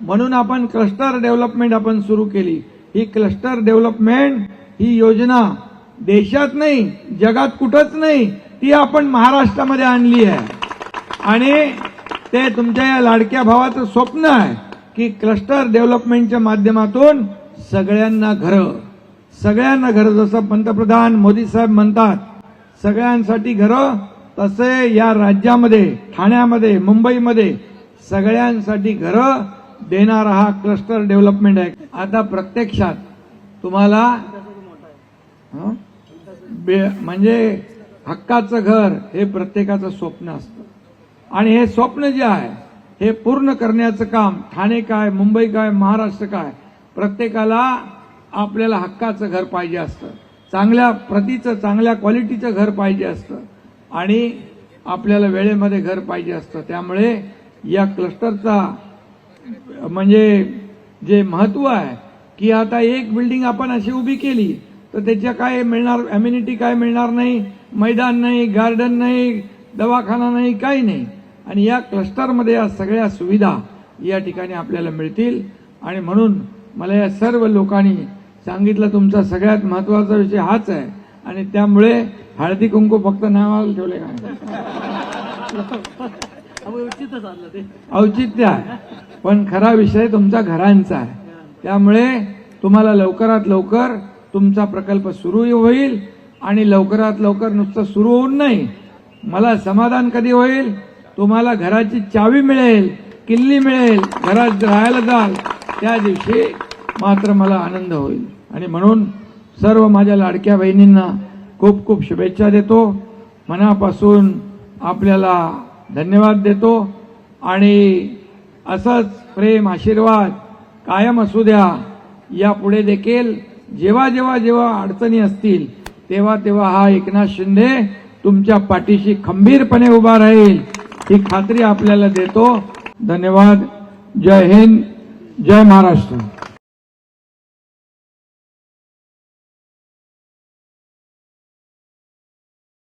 म्हणून आपण cluster development आपण सुरू केली. ही क्लस्टर डेव्हलपमेंट ही योजना देशात नाही जगात कुठंच नाही ती आपण महाराष्ट्रामध्ये आणली आहे. आणि ते तुमच्या या लाडक्या भावाचं स्वप्न आहे की क्लस्टर डेव्हलपमेंटच्या माध्यमातून सगळ्यांना घरं सगळ्यांना घरं जसं पंतप्रधान मोदी साहेब म्हणतात सगळ्यांसाठी घरं तसे या राज्यामध्ये ठाण्यामध्ये मुंबईमध्ये सगळ्यांसाठी घरं देणारा हा क्लस्टर डेव्हलपमेंट आहे. आता प्रत्यक्षात तुम्हाला बे- म्हणजे हक्काचं घर हे प्रत्येकाचं स्वप्न असतं. आणि हे स्वप्न जे आहे हे पूर्ण करण्याचं काम ठाणे काय मुंबई काय महाराष्ट्र काय प्रत्येकाला आपल्याला हक्काचं घर पाहिजे असतं. चांगल्या प्रतीचं चांगल्या क्वालिटीचं घर पाहिजे असतं. आणि आपल्याला वेळेमध्ये घर पाहिजे असतं. त्यामुळे या क्लस्टरचा म्हणजे जे महत्त्व आहे की आता एक बिल्डिंग आपण अशी उभी केली तर त्याच्या काय मिळणार अम्युनिटी काय मिळणार नाही मैदान नाही गार्डन नाही दवाखाना नाही काही नाही. आणि या क्लस्टरमध्ये या सगळ्या सुविधा या ठिकाणी आपल्याला मिळतील. आणि म्हणून मला या सर्व लोकांनी सांगितलं तुमचा सगळ्यात महत्त्वाचा विषय हाच आहे. आणि त्यामुळे हळदी कुंकू फक्त नावाला ठेवले काय औचित्य आहे. पण खरा विषय तुमचा घरांचा आहे. त्यामुळे तुम्हाला लवकरात लवकर तुमचा प्रकल्प सुरू होईल आणि लवकरात लवकर नुसतं सुरू होऊन नाही. मला समाधान कधी होईल? तुम्हाला घराची चावी मिळेल किल्ली मिळेल घरात राहायला जाल. त्या दिवशी मात्र मला आनंद होईल. आणि म्हणून सर्व माझ्या लाडक्या बहिणींना खूप खूप शुभेच्छा देतो. मनापासून आपल्याला धन्यवाद देतो. आणि असंच प्रेम आशीर्वाद कायम असू द्या. यापुढे देखील जेव्हा जेव्हा जेव्हा अडचणी असतील तेव्हा तेव्हा हा एकनाथ शिंदे तुमच्या पाठीशी खंबीरपणे उभा राहील. ही खात्री आपल्याला देतो. धन्यवाद. जय हिंद. जय महाराष्ट्र.